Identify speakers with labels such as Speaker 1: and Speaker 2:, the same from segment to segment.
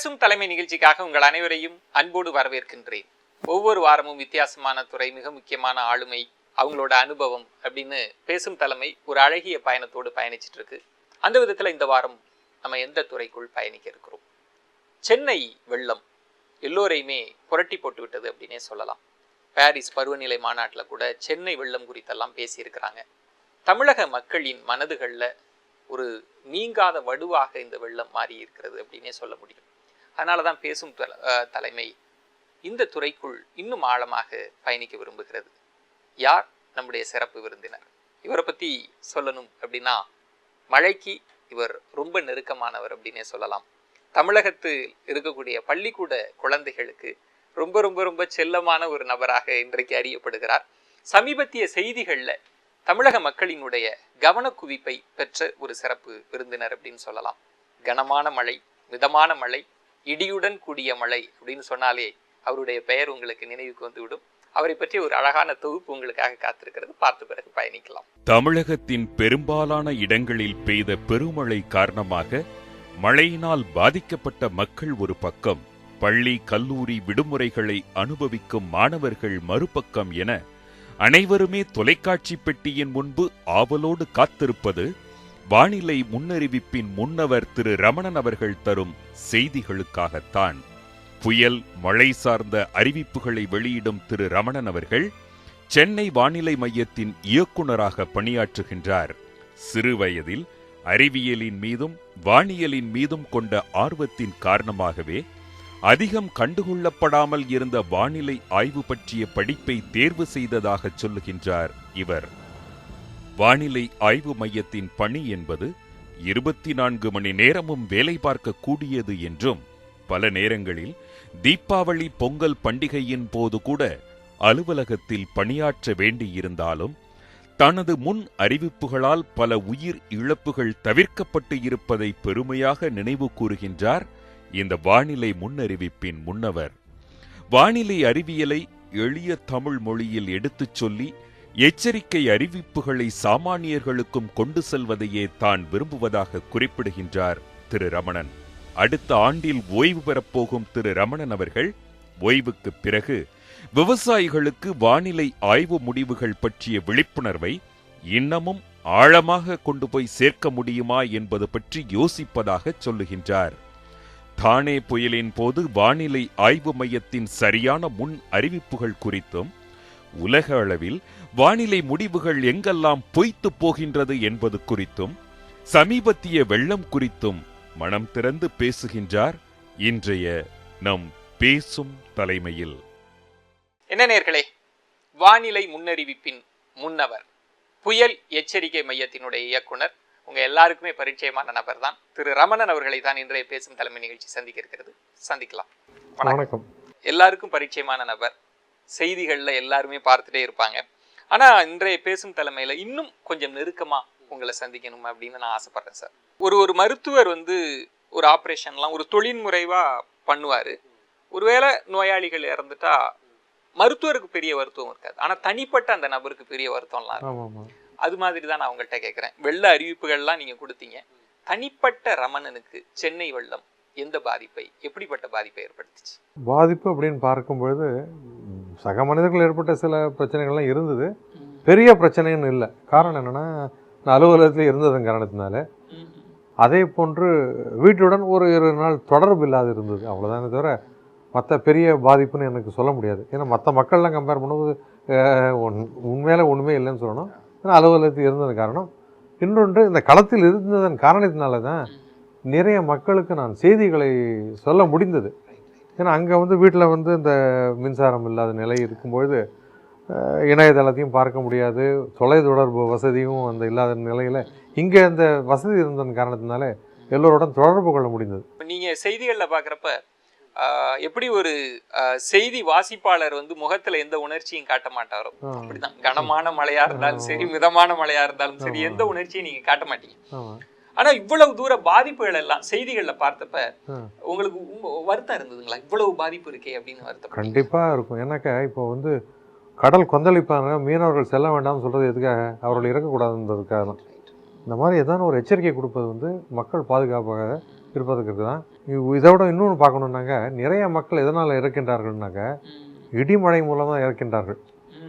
Speaker 1: பேசும் தலைமை நிகழ்ச்சிக்காக உங்கள் அனைவரையும் அன்போடு வரவேற்கின்றேன். ஒவ்வொரு வாரமும் வித்தியாசமான துறை மிக முக்கியமான ஆளுமை அவங்களோட அனுபவம் அப்படின்னு பேசும் தலைமை ஒரு அழகிய பயணத்தோடு பயணிச்சிட்டு இருக்கு அந்த விதத்தில் இந்த வாரம் நம்ம எந்த துறைக்குள் பயணிக்க இருக்கிறோம்? சென்னை வெள்ளம் எல்லோரையுமே புரட்டி போட்டு விட்டது அப்படின்னே சொல்லலாம். பாரிஸ் பருவநிலை மாநாட்டில் கூட சென்னை வெள்ளம் குறித்தெல்லாம் பேசியிருக்கிறாங்க. தமிழக மக்களின் மனதுகளில் ஒரு நீங்காத வடுவாக இந்த வெள்ளம் மாறி இருக்கிறது அப்படின்னே சொல்ல முடியும். அதனால தான் பேசும் தலைமை இந்த துறைக்குள் இன்னும் ஆழமாக பயணிக்க விரும்புகிறது. யார் நம்முடைய சிறப்பு விருந்தினர்? இவரை பற்றி சொல்லணும் அப்படின்னா மழைக்கு இவர் ரொம்ப நெருக்கமானவர் அப்படின்னே சொல்லலாம். தமிழகத்தில் இருக்கக்கூடிய பள்ளிக்கூட குழந்தைகளுக்கு ரொம்ப ரொம்ப ரொம்ப செல்லமான ஒரு நபராக இன்றைக்கு அறியப்படுகிறார். சமீபத்திய செய்திகளில் தமிழக மக்களினுடைய கவனக்குவிப்பை பெற்ற ஒரு சிறப்பு விருந்தினர் அப்படின்னு சொல்லலாம். கனமான மழை மிதமான மழை இடியுடன் கூடிய மழை அப்படின்னு சொன்னாலே அவருடைய பெயர் உங்களுக்கு நினைவுக்கு வந்துவிடும். அவரை பற்றி ஒரு அழகான தொகுப்பு உங்களுக்காக காத்திருக்கிறது. பார்த்து பிறகு பயணிக்கலாம்.
Speaker 2: தமிழகத்தின் பெரும்பாலான இடங்களில் பெய்த பெருமழை காரணமாக மழையினால் பாதிக்கப்பட்ட மக்கள் ஒரு பக்கம் பள்ளி கல்லூரி விடுமுறைகளை அனுபவிக்கும் மாணவர்கள் மறுபக்கம் என அனைவருமே தொலைக்காட்சி பெட்டியின் முன்பு ஆவலோடு காத்திருப்பது வானிலை முன்னறிவிப்பின் முன்னவர் திரு ரமணன் அவர்கள் தரும் செய்திகளுக்காகத்தான். புயல் மழை சார்ந்த அறிவிப்புகளை வெளியிடும் திரு ரமணன் அவர்கள் சென்னை வானிலை மையத்தின் இயக்குனராக பணியாற்றுகின்றார். சிறுவயதில் அறிவியலின் மீதும் வானியலின் மீதும் கொண்ட ஆர்வத்தின் காரணமாகவே அதிகம் கண்டுகொள்ளப்படாமல் இருந்த வானிலை ஆய்வு பற்றிய படிப்பை தேர்வு செய்ததாக சொல்லுகின்றார் இவர். வானிலை ஆய்வு மையத்தின் பணி என்பது இருபத்தி நான்கு மணி நேரமும் வேலை பார்க்கக்கூடியது என்றும் பல நேரங்களில் தீபாவளி பொங்கல் பண்டிகையின் போது கூட அலுவலகத்தில் பணியாற்ற வேண்டியிருந்தாலும் தனது முன் அறிவிப்புகளால் பல உயிர் இழப்புகள் தவிர்க்கப்பட்டு இருப்பதை பெருமையாக நினைவு கூறுகின்றார் இந்த வானிலை முன்னறிவிப்பின் முன்னவர். வானிலை அறிவியலை எளிய தமிழ் மொழியில் எடுத்துச் சொல்லி எச்சரிக்கை அறிவிப்புகளை சாமானியர்களுக்கும் கொண்டு செல்வதையே தான் விரும்புவதாக குறிப்பிடுகின்றார் திரு ரமணன். அடுத்த ஆண்டில் ஓய்வு பெறப்போகும் திரு ரமணன் அவர்கள் ஓய்வுக்குப் பிறகு விவசாயிகளுக்கு வானிலை ஆய்வு முடிவுகள் பற்றிய விழிப்புணர்வை இன்னமும் ஆழமாக கொண்டு போய் சேர்க்க முடியுமா என்பது பற்றி யோசிப்பதாக சொல்லுகின்றார். தானே புயலின் போது வானிலை ஆய்வு மையத்தின் சரியான முன் அறிவிப்புகள் குறித்தும் உலக அளவில் வானிலை முடிவுகள் எங்கெல்லாம் பொய்த்துப் போகின்றது என்பது குறித்தும் சமீபத்திய வெள்ளம் குறித்தும் மனம் திறந்து பேசுகின்றார் இன்றைய நம் பேசும் தலைமையில்.
Speaker 1: என்ன நேர்களே வானிலை முன்னறிவிப்பின் முன்னவர் புயல் எச்சரிக்கை மையத்தினுடைய இயக்குனர் உங்க எல்லாருக்குமே பரிச்சயமான நபர் தான் திரு ரமணன் அவர்களை தான் இன்றைய பேசும் தலைமை நிகழ்ச்சி சந்திக்க இருக்கிறது. சந்திக்கலாம். வணக்கம்.
Speaker 3: வணக்கம்.
Speaker 1: எல்லாருக்கும் பரிச்சயமான நபர் செய்திகள்ல எல்லாருமே பார்த்துட்டே இருப்பாங்க. ஆனா இன்றைய பேசும் தலைமையில இன்னும் கொஞ்சம் நெருக்கமா உங்களை சந்திக்கணும் அப்படின்னு நான் ஆசைப்படுறேன் சார். ஒரு ஒரு மருத்துவர் வந்து ஒரு ஆப்ரேஷன்லாம் ஒரு தொழில்முறைவா பண்ணுவாரு. ஒருவேளை நோயாளிகள் இறந்துட்டா மருத்துவருக்கு பெரிய வருத்தம் இருக்காது. ஆனா தனிப்பட்ட அந்த நபருக்கு பெரிய வருத்தம்லாம் இருக்கும் அது மாதிரி தான் நான் உங்கள்கிட்ட கேட்குறேன் வெள்ள அறிவிப்புகள்லாம் நீங்க கொடுத்தீங்க. தனிப்பட்ட ரமணனுக்கு சென்னை வெள்ளம் எந்த பாதிப்பை எப்படிப்பட்ட பாதிப்பை ஏற்படுத்துச்சு?
Speaker 3: பாதிப்பு அப்படின்னு பார்க்கும்பொழுது சக மனிதர்கள் ஏற்பட்ட சில பிரச்சனைகள்லாம் இருந்தது. பெரிய பிரச்சனைன்னு இல்லை. காரணம் என்னென்னா நான் அலுவலகத்தில் இருந்ததன் காரணத்தினால. அதே போன்று வீட்டுடன் ஒரு இரு நாள் தொடர்பு இல்லாது இருந்தது. அவ்வளோதானே தவிர மற்ற பெரிய பாதிப்புன்னு எனக்கு சொல்ல முடியாது. ஏன்னா மற்ற மக்கள்லாம் கம்பேர் பண்ணும்போது உண்மையில ஒன்றுமே இல்லைன்னு சொல்லணும். ஏன்னா அலுவலகத்தில் இருந்ததன் காரணம். இன்னொன்று இந்த களத்தில் இருந்ததன் காரணத்தினால தான் நிறைய மக்களுக்கு நான் செய்திகளை சொல்ல முடிந்தது. ஏன்னா அங்கே வந்து வீட்டில் வந்து இந்த மின்சாரம் இல்லாத நிலை இருக்கும்பொழுது இணையதளத்தையும் பார்க்க முடியாது. தொலைத்தொடர்பு வசதியும் அந்த இல்லாத நிலையில் இங்கே அந்த வசதி இருந்ததன் காரணத்தினால எல்லோருடன் தொடர்பு கொள்ள முடிந்தது.
Speaker 1: இப்ப நீங்க செய்திகள்ல பாக்குறப்ப ஆஹ், எப்படி ஒரு செய்தி வாசிப்பாளர் வந்து முகத்துல எந்த உணர்ச்சியும் காட்ட மாட்டாரோ? அப்படிதான் கனமான மழையா இருந்தாலும் சரி மிதமான மழையா இருந்தாலும் சரி எந்த உணர்ச்சியும் நீங்க காட்ட மாட்டீங்க. ஆனா இவ்வளவு தூர பாதிப்புகள் எல்லாம் செய்திகள்ல பார்த்தப்ப. உங்களுக்கு உங்க- வருத்தம் இருந்ததுங்களா? இவ்வளவு பாதிப்பு இருக்கே அப்படின்னு வருத்தம்
Speaker 3: கண்டிப்பாக இருக்கும். ஏன்னாக்கா இப்போ வந்து கடல் கொந்தளிப்பாங்க மீனவர்கள் செல்ல வேண்டாம்னு சொல்கிறது எதுக்காக? அவர்கள் இறக்கக்கூடாதுன்றதுக்காக தான். இந்த மாதிரி ஏதாவது ஒரு எச்சரிக்கை கொடுப்பது வந்து மக்கள் பாதுகாப்பாக இருப்பதற்கு இ- இதை விட இன்னொன்று பார்க்கணுன்னாங்க நிறைய மக்கள் எதனால் இறக்கின்றார்கள்னாக்க இடிமழை மூலமாக இறக்கின்றார்கள்.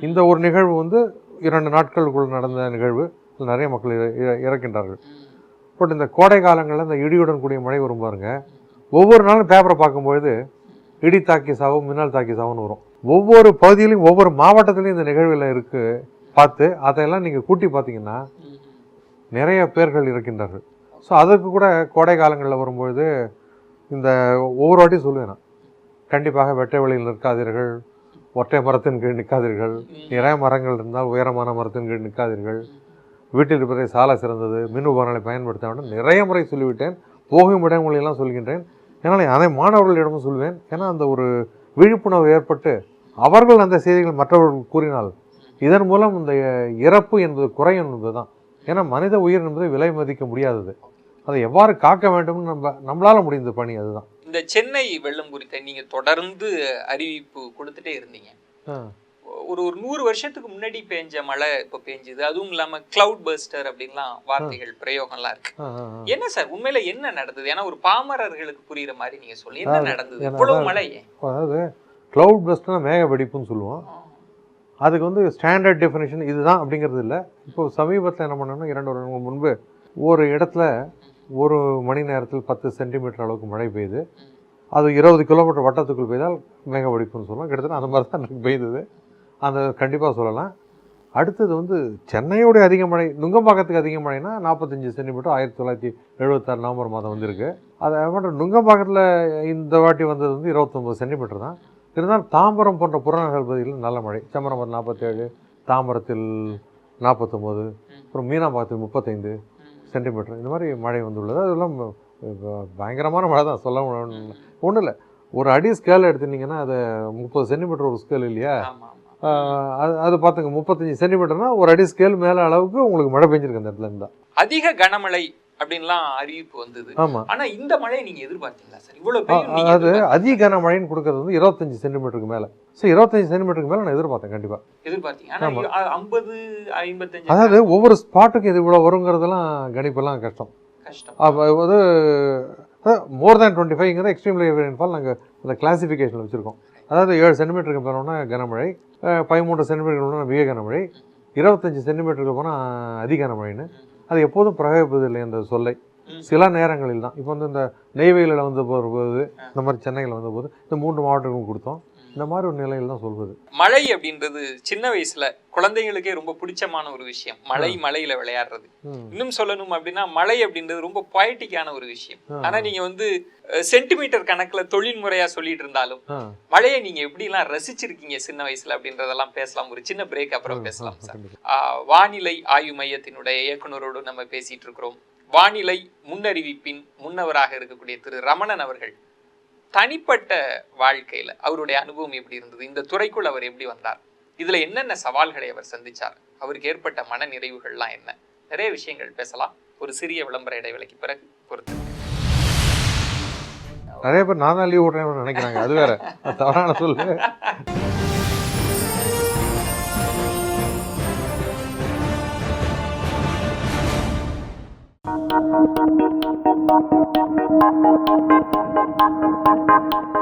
Speaker 3: இந்த ஒரு நிகழ்வு வந்து இரண்டு நாட்களுக்குள் நடந்த நிகழ்வு நிறைய மக்கள் இற- இற- இறக்கின்றார்கள் பட் இந்த கோடை காலங்களில் இந்த இடியுடன் கூடிய மழை வரும் பாருங்க. ஒவ்வொரு நாளும் பேப்பரை பார்க்கும்பொழுது இடி தாக்கி சாவும் மின்னல் தாக்கி சாவுன்னு வரும். ஒவ்வொரு பகுதியிலையும் ஒவ்வொரு மாவட்டத்திலையும் இந்த நிகழ்வுகள் இருக்குது பார்த்து அதையெல்லாம் நீங்கள் கூட்டி பார்த்தீங்கன்னா நிறைய பேர்கள் இருக்கின்றார்கள். ஸோ அதற்கு கூட கோடை காலங்களில் வரும்பொழுது இந்த ஒவ்வொரு வாட்டியும் சொல்லுவேன் நான். கண்டிப்பாக வெட்டை வழியில் நிற்காதீர்கள். ஒற்றை மரத்தின் கீழ் நிற்காதீர்கள். நிறைய மரங்கள் இருந்தால் உயரமான மரத்தின் கீழ் நிற்காதீர்கள். வீட்டில் இருப்பதை சால சிறந்தது மின் உபகரணங்களை பயன்படுத்த வேண்டும். நிறைய முறை சொல்லிவிட்டேன். போகும் இடங்களெல்லாம் சொல்கின்றேன். ஏன்னால் அதை மாணவர்களிடமும் சொல்வேன். ஏன்னா அந்த ஒரு விழிப்புணர்வு ஏற்பட்டு அவர்கள் அந்த செய்திகள் மற்றவர்கள் கூறினால் இதன் மூலம் இந்த இறப்பு என்பது குறையும் என்பதுதான். ஏன்னா மனித உயிர் என்பது விலை மதிக்க முடியாதது. அதை எவ்வாறு காக்க வேண்டும்னு நம்ம நம்மளால முடிந்த பணி அதுதான்.
Speaker 1: இந்த சென்னை வெள்ளம் குறித்த நீங்க தொடர்ந்து அறிவிப்பு கொடுத்துட்டே இருந்தீங்க. ஒரு ஒரு நூறு வருஷத்துக்கு முன்னாடி பேஞ்ச மழை இப்ப பேஞ்சுது. அதுவும் இல்லாம கிளவுட் பஸ்டர் அப்படின்லாம் வார்த்தைகள் பிரயோகம்லாம் இருக்கு. என்ன சார்? உண்மையில என்ன நடந்தது? ஏன்னா ஒரு பாமரர்களுக்கு புரியுற மாதிரி நீங்க சொல்லி என்ன நடந்தது? இவ்வளவு மழை?
Speaker 3: அதாவது க்ளவுட் பஸ்ட்னா மேக வெடிப்புன்னு சொல்லுவோம். அதுக்கு வந்து ஸ்டாண்டர்ட் டெஃபினேஷன் இதுதான் அப்படிங்கிறது இல்லை. இப்போ சமீபத்தில் என்ன பண்ணோம்னா இரண்டு வருடங்கள் முன்பு ஒரு இடத்துல ஒரு மணி நேரத்தில் பத்து சென்டிமீட்டர் அளவுக்கு மழை பெய்யுது அது இருபது கிலோமீட்டர் வட்டத்துக்குள் பெய்தால் மேக வெடிப்புன்னு சொல்லலாம் கிட்டத்தட்ட அந்த மாதிரி தான் எனக்கு பெய்தது. அந்த கண்டிப்பாக சொல்லலாம். அடுத்தது வந்து சென்னையோடைய அதிக மழை நுங்கம்பாக்கத்துக்கு அதிக மழைனா நாற்பத்தஞ்சு சென்டிமீட்டர் ஆயிரத்தி தொள்ளாயிரத்தி எழுபத்தாறு நவம்பர் மாதம் வந்திருக்கு. அது மட்டும் நுங்கம்பாக்கத்தில் இந்த வாட்டி வந்தது வந்து இருபத்தொம்பது சென்டிமீட்டர் தான். இருந்தாலும் தாம்பரம் போன்ற புறநகர் பகுதிகளில் நல்ல மழை. செம்மரம்பர் நாற்பத்தேழு தாம்பரத்தில் நாற்பத்தொம்போது அப்புறம் மீனாம்பாக்கத்தில் முப்பத்தைந்து சென்டிமீட்டர். இந்த மாதிரி மழை வந்துள்ளது. அதெல்லாம் பயங்கரமான மழை தான். சொல்ல ஒன்றும் இல்லை. ஒரு அடி ஸ்கேல் எடுத்துட்டீங்கன்னா அது முப்பது சென்டிமீட்டர் ஒரு ஸ்கேல் இல்லையா? அது அது பார்த்துங்க முப்பத்தஞ்சு சென்டிமீட்டர்னா ஒரு அடி ஸ்கேல் மேலே அளவுக்கு உங்களுக்கு மழை பெஞ்சிருக்கு அந்த இடத்துல இருந்தா
Speaker 1: அதிக கனமழை அப்படின்லாம் அறிவிப்பு வந்தது.
Speaker 3: ஆமாம்
Speaker 1: ஆனா இந்த மழையை நீங்க எதிர்பார்த்தீங்களா சார்? நீங்க
Speaker 3: அது? அதிக கனமழைன்னு கொடுக்கறது வந்து இருபத்தஞ்சு சென்டிமீட்டருக்கு மேலே. ஸோ இருபத்தஞ்சு சென்டிமீட்டருக்கு மேலே நான் எதிர்பார்த்தேன் கண்டிப்பாக
Speaker 1: எதிர்பார்த்தீங்க. ஆனா
Speaker 3: ஆமா.
Speaker 1: அ- ஐம்பது ஐம்பத்தஞ்சு
Speaker 3: அதாவது ஒவ்வொரு ஸ்பாட்டுக்கு இது இவ்வளோ வருங்கிறதெல்லாம் கணிப்பெல்லாம் கஷ்டம்.
Speaker 1: கஷ்டம்.
Speaker 3: அப்போ வந்து மோர் தேன் டுவெண்ட்டி ஃபைவ்ங்கிறது எக்ஸ்ட்ரீம் ரெயின்ஃபால் நாங்கள் அந்த கிளாசிஃபிகேஷன் வச்சுருக்கோம். அதாவது ஏழு சென்டிமீட்டருக்கு போனோம்னா கனமழை பதிமூன்று சென்டிமீட்டர் போனால் மிக கனமழை இருபத்தஞ்சி சென்டிமீட்டருக்கு போனால் அதி கனமழைன்னு அது எப்போதும் பிரயோகிப்பதில்லை அந்த சொல்லை. சில நேரங்களில் தான். இப்போ வந்து இந்த நெய்வேலியில் வந்து போது இந்த மாதிரி சென்னையில் வந்தபோது இந்த மூன்று மாவட்டங்களும் கொடுத்தோம். இந்த மாதிரி ஒரு நிலையில் தான் சொல்வது.
Speaker 1: மழை அப்படின்றது சின்ன வயசுல குழந்தைங்களுக்கே ரொம்ப பிடிச்சமான ஒரு விஷயம். மழை மலையில விளையாடுறது. இன்னும் சொல்லணும் அப்படின்னா மழை அப்படின்றது ரொம்ப பொயட்டிக்கான ஒரு விஷயம். ஆனா நீங்க வந்து சென்டிமீட்டர் கணக்குல தொழில்முறையா சொல்லிட்டு இருந்தாலும். மழையை நீங்க எப்படி எல்லாம் ரசிச்சிருக்கீங்க சின்ன வயசுல அப்படின்றதெல்லாம் பேசலாம். ஒரு சின்ன பிரேக் அப்புறம் பேசலாம் சார் வானிலை ஆய்வு மையத்தினுடைய இயக்குனரோடு நம்ம பேசிட்டு இருக்கிறோம். வானிலை முன்னறிவிப்பின் முன்னவராக இருக்கக்கூடிய திரு ரமணன் அவர்கள் தனிப்பட்ட வாழ்க்கையில அவருடைய அனுபவம் எப்படி இருந்தது? இந்த துறைக்குள் அவர் எப்படி வந்தார்? இதுல என்னென்ன சவால்களை அவர் சந்திச்சார்? அவருக்கு ஏற்பட்ட மன நிறைவுகள்லாம் என்ன? நிறைய விஷயங்கள் பேசலாம். ஒரு சிறிய விளம்பர இடைவேளைக்கு பிறகு பொறுத்து.
Speaker 3: நிறைய பேர் நான் தான் லீவ் விட்றேன்னு நினைக்கிறாங்க. அது வேற. தவறான சொல்லு Thank you.